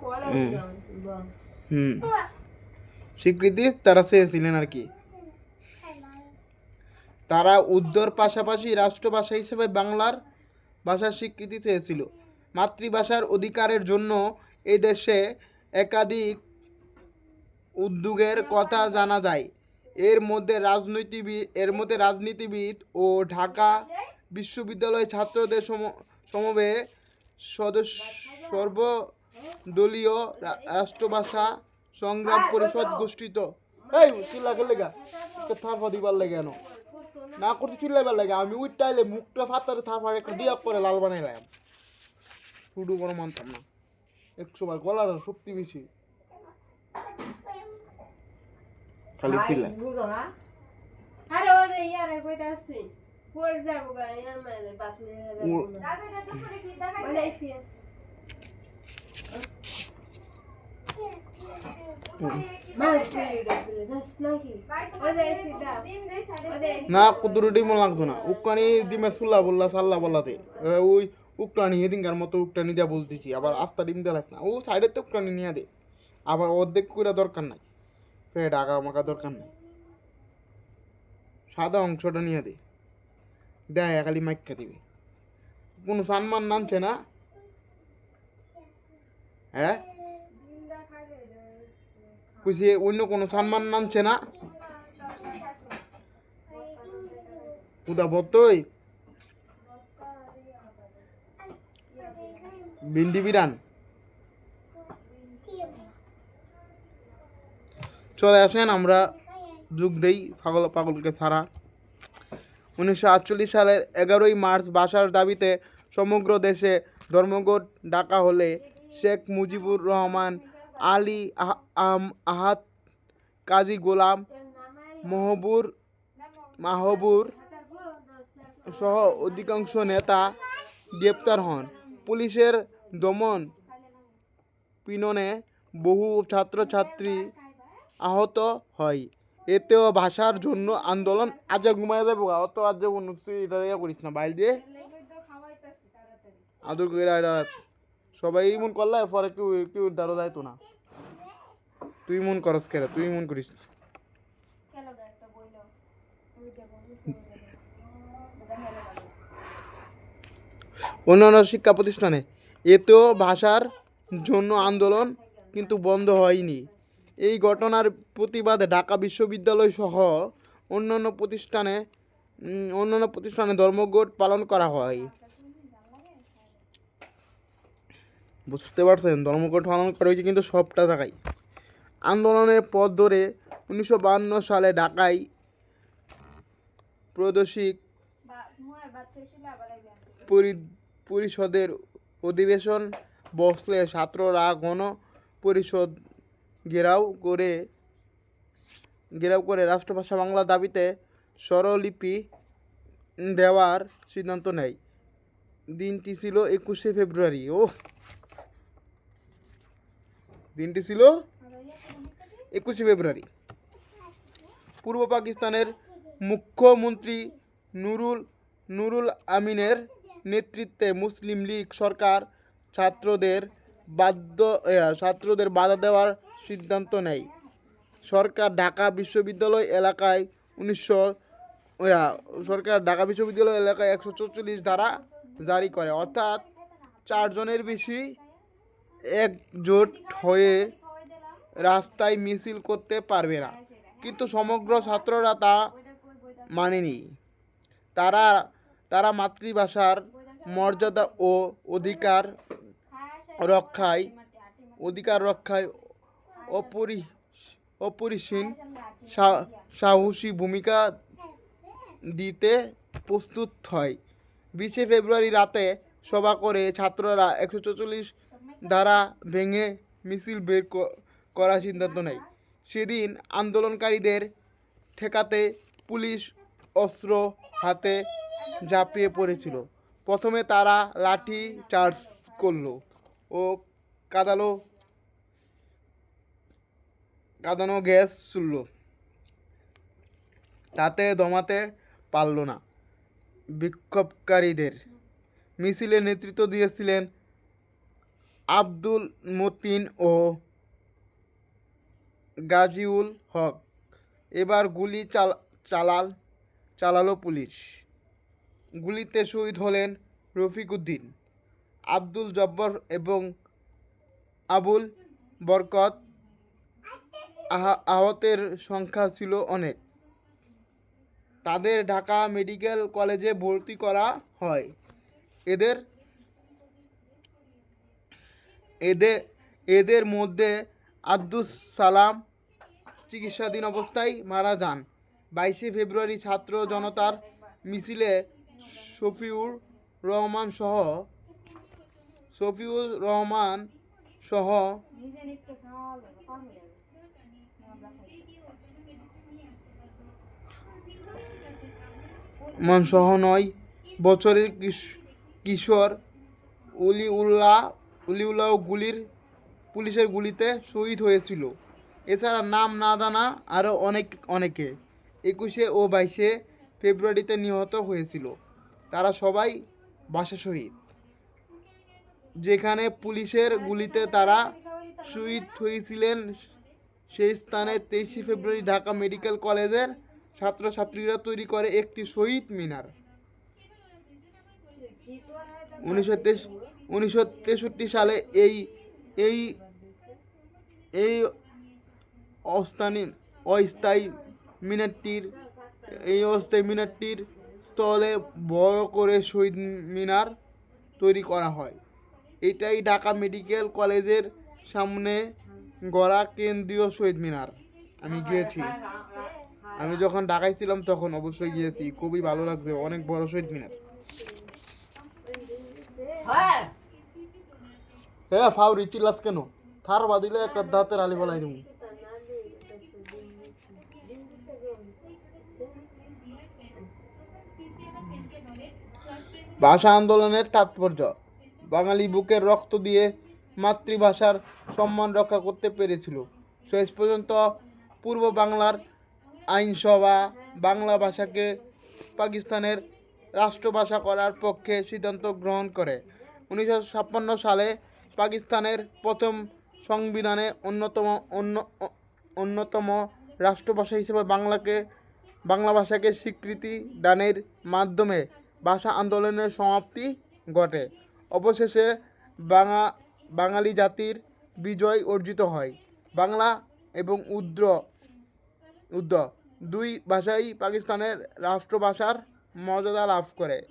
Follow হুম। স্বীকৃতি তারা চেয়েছিলেন আর কি। তারা উর্দুর পাশাপাশি রাষ্ট্রভাষা হিসেবে বাংলার ভাষার স্বীকৃতি চেয়েছিল। মাতৃভাষার অধিকারের জন্য এই দেশে একাধিক উদ্যোগের কথা জানা যায়। এর মধ্যে রাজনীতিবিদ এর মধ্যে রাজনীতিবিদ ও ঢাকা বিশ্ববিদ্যালয় ছাত্রদের সম- সমবেত সদস্য সর্বদলীয় রা- রাষ্ট্রভাষা সংগ্রাম পরিষদ গোষ্ঠিত। এই চিল্লা গেলে গা তো থার দিবার লাগে কেন না করতে চিল্লাইবার লাগে। আমি উইটাইলে মুখটা ফাতারে থার ফাড়ে একটা দিয়া করে লাল বানাইলাম শুধু কোনো মানতাম না। একশো বার গলার শক্তি বেশি। খালি চিল্লা আরে ওরে ইয়ারে কইতা পড়ে যাব গা? ইয়ার মানে ফিদা ওরে না কুদুরু ডিমও লাগতো না। উকানি ডিমে সুল্লা বললা, সাল্লা বললাতে। ওই উকটানি হেদিনকার মতো উকটানি দিয়া বলতেছি আবার আস্তা ডিম দেলাস না। ও সাইডের তো উকটানি নিয়ে দে। আবার অর্ধেক করে দরকার নাই। ফের আগা মাকা দরকার নাই। সাদা অংশটা নিয়ে দে। দেয় খালি মাইকা দিবে। কোনো সম্মান নামছে না। হ্যাঁ? কুসি অন্য কোনো সম্মান নামছে না? উদা বতই বিন্দি বিরান চলে আসেন, আমরা যোগ দেই ছাগল পাগলকে ছাড়া। উনিশশো আটচল্লিশ সালের এগারোই মার্চ বাসার দাবিতে সমগ্র দেশে ধর্মঘট ডাকা হলে শেখ মুজিবুর রহমান, আলী আহাত কাজী গোলাম, মহবুর, মাহবুর সহ অধিকাংশ নেতা গ্রেপ্তার হন। পুলিশের দমন পিননে বহু ছাত্রছাত্রী আহত হয়। এতেও ভাষার জন্য আন্দোলন আজ ঘুমায় যাব। অত আজ ইয়ে করিস না, বাইর দিয়ে আদর করে সবাই মন করলে পরে কেউ কেউ দাঁড়ো যাইতো না। তুই মন করস কেন তুই মন করিস অন্যান্য শিক্ষা প্রতিষ্ঠানে এতেও ভাষার জন্য আন্দোলন কিন্তু বন্ধ হয়নি। এই ঘটনার প্রতিবাদে ঢাকা বিশ্ববিদ্যালয় সহ অন্যান্য প্রতিষ্ঠানে অন্যান্য প্রতিষ্ঠানে ধর্মঘট পালন করা হয়। বুঝতে পারছেন? ধর্মঘট পালন করা হয়েছে কিন্তু সবটা জায়গায় আন্দোলনের পথ ধরে উনিশশো সালে ঢাকায় প্রদর্শিক পরি- পরিষদের অধিবেশন বসলে ছাত্ররা গণ পরিষদ ঘেরাও করে ঘেরাও করে রাষ্ট্রভাষা বাংলা দাবিতে স্বরলিপি দেওয়ার সিদ্ধান্ত নেয়। দিনটি ছিল একুশে ফেব্রুয়ারি। ও দিনটি ছিল একুশে ফেব্রুয়ারি। পূর্ব পাকিস্তানের মুখ্যমন্ত্রী নুরুল নুরুল আমিনের নেতৃত্বে মুসলিম লীগ সরকার ছাত্রদের বাধ্য ছাত্রদের বাধা দেওয়ার সিদ্ধান্ত নেয়। সরকার ঢাকা বিশ্ববিদ্যালয় এলাকায় উনিশশো সরকার ঢাকা বিশ্ববিদ্যালয় এলাকায় একশো চৌচল্লিশ ধারা জারি করে। অর্থাৎ চারজনের বেশি একজোট হয়ে রাস্তায় মিছিল করতে পারবে না। কিন্তু সমগ্র ছাত্ররা তা মানেনি। তারা তারা মাতৃভাষার মর্যাদা ও অধিকার রক্ষায় অধিকার রক্ষায় অপরি, অপরিসীম সাহসী ভূমিকা দিতে প্রস্তুত হয়। বিশে ফেব্রুয়ারি রাতে সভা করে ছাত্ররা একশো চল্লিশ দ্বারা ভেঙে মিছিল বের করার সিদ্ধান্ত নেয়। সেদিন আন্দোলনকারীদের ঠেকাতে পুলিশ অস্ত্র হাতে ঝাঁপিয়ে পড়েছিল। প্রথমে তারা লাঠি চার্জ করল ও কাদালো, কাঁদানো গ্যাস চুললো তাতে দমাতে পারল না। বিক্ষোভকারীদের মিছিলে নেতৃত্ব দিয়েছিলেন আব্দুল মতিন ও গাজিউল হক। এবার গুলি চাল, চালাল, চালালো পুলিশ। গুলিতে শহীদ হলেন রফিক উদ্দিন, আব্দুল জব্বর এবং আবুল বরকত। আহা- আহতের সংখ্যা ছিল অনেক। তাদের ঢাকা মেডিকেল কলেজে ভর্তি করা হয়। এদের এদের এদের মধ্যে আব্দুস সালাম চিকিৎসাধীন অবস্থায় মারা যান বাইশে ফেব্রুয়ারি ছাত্র জনতার মিছিলে শফিউর রহমান সহ শফিউর রহমান সহ নিজে নিতে খাওয়া হলো না, কম হয়ে গেছে। আমরা খাই। মান সহ নয় বছরের কিশ- কিশোর উলিউল্লাহ উলিউল্লাহ গুলির পুলিশের গুলিতে শহীদ হয়েছিল। এছাড়া নাম না জানা আরও অনেক, অনেকে। একুশে ও বাইশে ফেব্রুয়ারিতে নিহত হয়েছিল। তারা সবাই বাসা শহীদ। যেখানে পুলিশের গুলিতে তারা শহীদ হয়েছিলেন, সেই স্থানে তেইশে ফেব্রুয়ারি ঢাকা মেডিকেল কলেজের ছাত্রছাত্রীরা তৈরি করে একটি শহীদ মিনার। উনিশশো উনিশশো তেষট্টি সালে এই এই এই অস্থানী, অস্থায়ী মিনারটির, এই অস্থায়ী মিনারটির স্থলে বড় করে শহীদ মিনার তৈরি করা হয়। এটাই ঢাকা মেডিকেল কলেজের সামনে গড়া কেন্দ্রীয় শহীদ মিনার। আমি গিয়েছি। আমি যখন ঢাকায় ছিলাম তখন অবশ্যই গিয়েছি। খুবই ভালো লাগছে। অনেক বড় শহীদ মিনার। হ্যাঁ। ফাউরি চিল্লাস কেন? থার বাদিলে একটা দাঁতের আলি বলাই দিব ভাষা আন্দোলনের তাৎপর্য। বাঙালি বুকের রক্ত দিয়ে মাতৃভাষার সম্মান রক্ষা করতে পেরেছিল। শেষ পর্যন্ত পূর্ব বাংলার আইনসভা বাংলা ভাষাকে পাকিস্তানের রাষ্ট্রভাষা করার পক্ষে সিদ্ধান্ত গ্রহণ করে। উনিশশো ছাপ্পান্ন সালে পাকিস্তানের প্রথম সংবিধানে অন্যতম অন্য, অন্যতম রাষ্ট্রভাষা হিসেবে বাংলাকে, বাংলা ভাষাকে স্বীকৃতি দানের মাধ্যমে ভাষা আন্দোলনের সমাপ্তি ঘটে। অবশেষে বাঙা, বাঙালি জাতির বিজয় অর্জিত হয়। বাংলা এবং উদ্র উদ্র দুই ভাষাই পাকিস্তানের রাষ্ট্রভাষার মর্যাদা লাভ করে।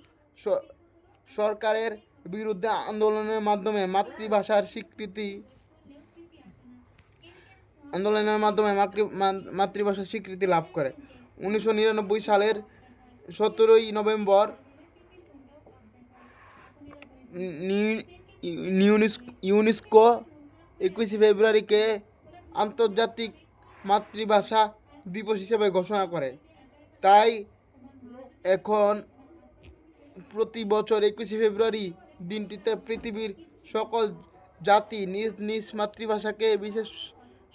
সরকারের বিরুদ্ধে আন্দোলনের মাধ্যমে মাতৃভাষার স্বীকৃতি আন্দোলনের মাধ্যমে মাতৃ- মাতৃভাষার স্বীকৃতি লাভ করে। উনিশশো নিরানব্বই সালের সতেরোই নভেম্বর ইউনেস্কো একুশে ফেব্রুয়ারিকে আন্তর্জাতিক মাতৃভাষা দিবস হিসেবে ঘোষণা করে। তাই এখন প্রতি বছর একুশে ফেব্রুয়ারি দিনটিতে পৃথিবীর সকল জাতি নিজ নিজ মাতৃভাষাকে বিশেষ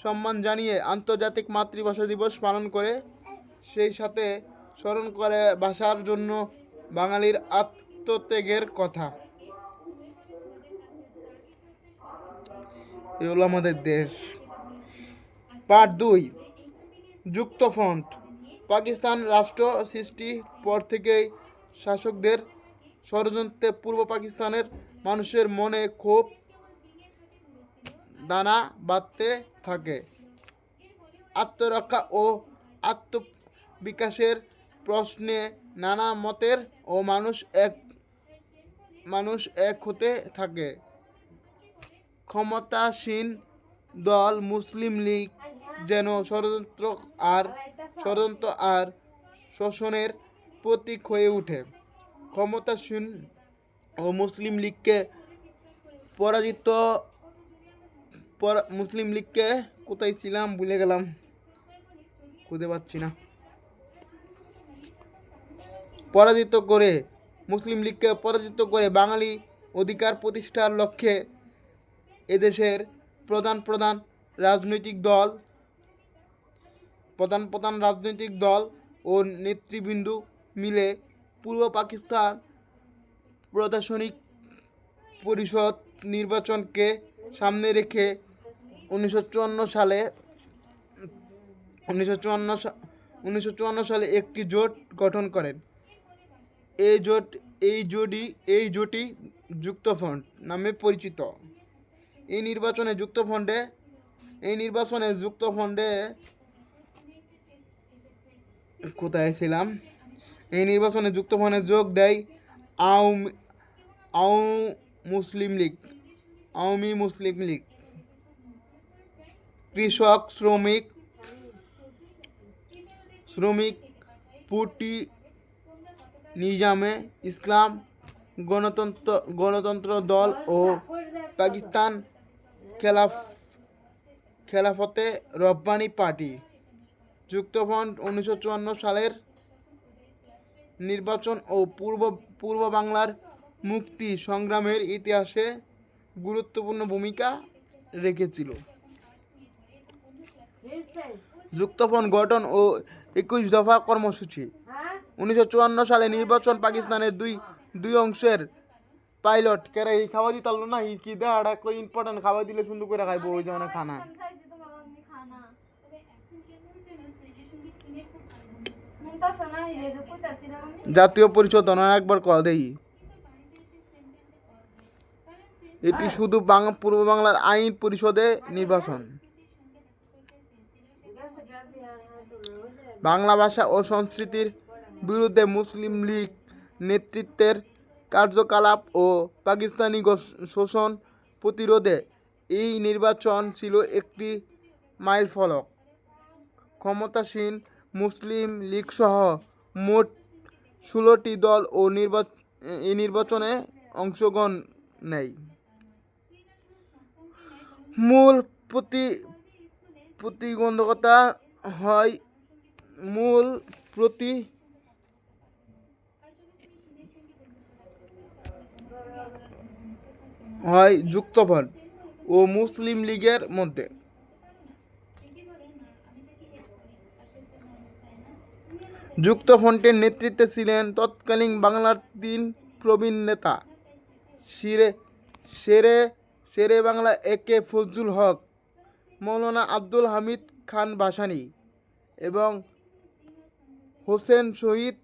সম্মান জানিয়ে আন্তর্জাতিক মাতৃভাষা দিবস পালন করে, সেই সাথে স্মরণ করে ভাষার জন্য বাঙালির আত্মত্যাগের কথা। এ হলো আমাদের দেশ। পার্ট দুই যুক্ত পাকিস্তান রাষ্ট্র সৃষ্টি পর থেকেই শাসকদের ষড়যন্ত্রে পূর্ব পাকিস্তানের মানুষের মনে ক্ষোভ দানা বাঁধতে থাকে। আত্মরক্ষা ও আত্মবিকাশের প্রশ্নে নানা মতের ও মানুষ এক মানুষ এক হতে থাকে। ক্ষমতাসীন দল মুসলিম লীগ যেন ষড়যন্ত্র আর ষড়যন্ত্র আর শোষণের প্রতীক হয়ে ওঠে ক্ষমতাসীন ও মুসলিম লীগকে পরাজিত পরা- মুসলিম লীগকে কোথায় ছিলাম ভুলে গেলাম। খুঁজে পাচ্ছি না। পরাজিত করে, মুসলিম লীগকে পরাজিত করে বাঙালি অধিকার প্রতিষ্ঠার লক্ষ্যে এদেশের প্রধান প্রধান রাজনৈতিক দল প্রধান প্রধান রাজনৈতিক দল ও নেতৃবৃন্দ মিলে পূর্ব পাকিস্তান প্রশাসনিক পরিষদ নির্বাচনকে সামনে রেখে উনিশশো চুয়ান্ন সালে, উনিশশো চুয়ান্ন সালে একটি জোট গঠন করেন। এই জোট, এই জোটই এই জোটই যুক্তফ্রন্ট নামে পরিচিত। এই নির্বাচনে যুক্তফ্রন্টে এই নির্বাচনে যুক্তফ্রন্টে কোথায় ছিলাম? এই নির্বাচনে যুক্তফ্রন্টে যোগ দেয় আওম আও মুসলিম লীগ, আওয়ামী মুসলিম লীগ। কৃষক, শ্রমিক শ্রমিক পুটি নিজামে ইসলাম, গণতন্ত্র গণতন্ত্র দল ও পাকিস্তান খেলাফ, খেলাফতে রব্বানি পার্টি। যুক্তফ্রন্ট উনিশশো চুয়ান্ন সালের নির্বাচন ও পূর্ব পূর্ব বাংলার মুক্তি সংগ্রামের ইতিহাসে গুরুত্বপূর্ণ ভূমিকা রেখেছিল? যুক্তফ্রন্ট গঠন ও একুশ দফা কর্মসূচি। উনিশশো সালে নির্বাচন পাকিস্তানের দুই দুই অংশের পাইলট কেরা এই খাওয়া দিতে না কি করে ইম্পর্টেন্ট খাওয়া দিলে সুন্দর করে খাইবো, ওই জন্য খানা খাইছি তোমার অগ্নি খানা মুমতাজ না হিলে যে কইতাছিলাম আমি জাতীয় পরিষদ একবার কল দেই। এটি শুধু পূর্ব বাংলার আইন পরিষদে নির্বাচন। বাংলা ভাষা ও সংস্কৃতির বিরুদ্ধে মুসলিম লীগ নেতৃত্বের কার্যকলাপ ও পাকিস্তানি শোষণ প্রতিরোধে এই নির্বাচন ছিল একটি মাইল ফলক ক্ষমতাসীন মুসলিম লীগসহ মোট ষোলোটি দল ও নির্বাচন এই নির্বাচনে অংশগ্রহণ নেয়। মূল প্রতি প্রতিবন্ধকতা হয় মূল প্রতি, হয় যুক্তফ্রন্ট ও মুসলিম লীগের মধ্যে। যুক্তফ্রন্টের নেতৃত্বে ছিলেন তৎকালীন বাংলার তিন প্রবীণ নেতা। শিরে, শেরে শেরে বাংলা এ কে ফজলুল হক, মৌলানা আব্দুল হামিদ খান বাসানি এবং হোসেন শহীদ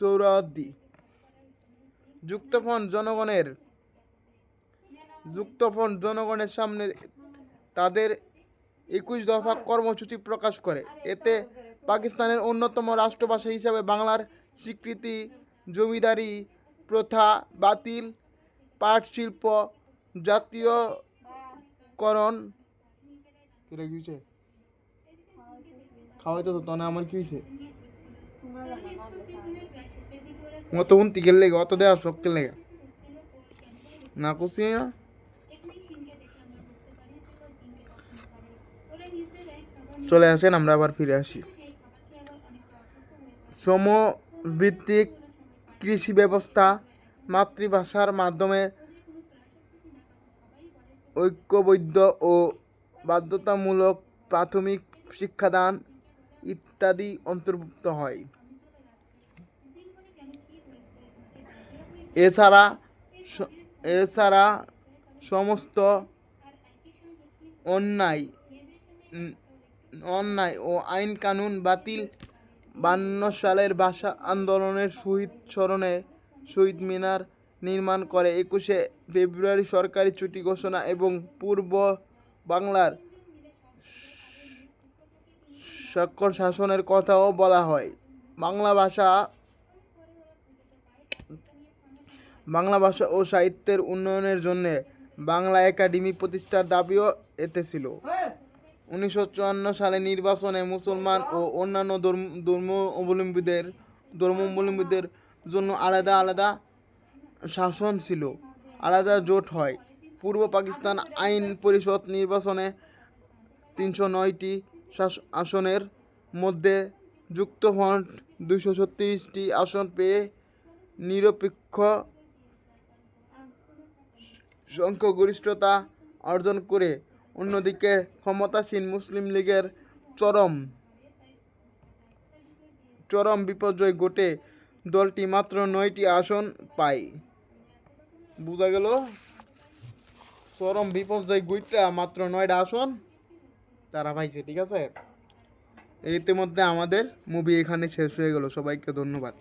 সৌরাদ্দি যুক্তফ্রন্ট জনগণের যুক্তফ্রন্ট জনগণের সামনে তাদের একুশ দফা কর্মসূচি প্রকাশ করে। এতে পাকিস্তানের অন্যতম রাষ্ট্রভাষা হিসাবে বাংলার স্বীকৃতি জমিদারি প্রথা বাতিল পাট শিল্প জাতীয়করণ খাওয়াইতে তো তনে আমার কি হয়েছে অত উন্তি লেগে, অত দেওয়া শক্তি লেগে। না কুসি না। চলে আসেন, আমরা আবার ফিরে আসি। সমভিত্তিক কৃষি ব্যবস্থা মাতৃভাষার মাধ্যমে ঐক্যবদ্ধ ও বাধ্যতামূলক প্রাথমিক শিক্ষাদান ইত্যাদি অন্তর্ভুক্ত হয়। এছাড়া এছাড়া সমস্ত অন্যায় অন্যায় ও আইন কানুন বাতিল বান্ন সালের ভাষা আন্দোলনের শহীদ স্মরণে শহীদ মিনার নির্মাণ করে। একুশে ফেব্রুয়ারি সরকারি ছুটি ঘোষণা এবং পূর্ব বাংলার স্বাক্ষর শাসনের কথাও বলা হয়। বাংলা ভাষা বাংলা ভাষা ও সাহিত্যের উন্নয়নের জন্য বাংলা একাডেমি প্রতিষ্ঠার দাবিও এতে ছিল। উনিশশো চুয়ান্ন সালে নির্বাচনে মুসলমান ও অন্যান্য ধর্ম ধর্ম অবলম্বীদের ধর্মাবলম্বীদের জন্য আলাদা আলাদা শাসন ছিল, আলাদা জোট হয়। পূর্ব পাকিস্তান আইন পরিষদ নির্বাচনে তিনশো নয়টি আসনের মধ্যে যুক্তফ্রন্ট দুশো ছত্রিশটি আসন পেয়ে নিরপেক্ষ সংখ্যাগরিষ্ঠতা অর্জন করে অন্যদিকে ক্ষমতাসীন মুসলিম লীগের চরম চরম বিপর্যয় ঘটে দলটি মাত্র নয়টি আসন পায়। বোঝা গেল? চরম বিপর্যয় গুইটা মাত্র নয়টা আসন। তারা পাইছে, ঠিক আছে? ইতিমধ্যে আমাদের মুভি এখানে শেষ হয়ে গেল। সবাইকে ধন্যবাদ।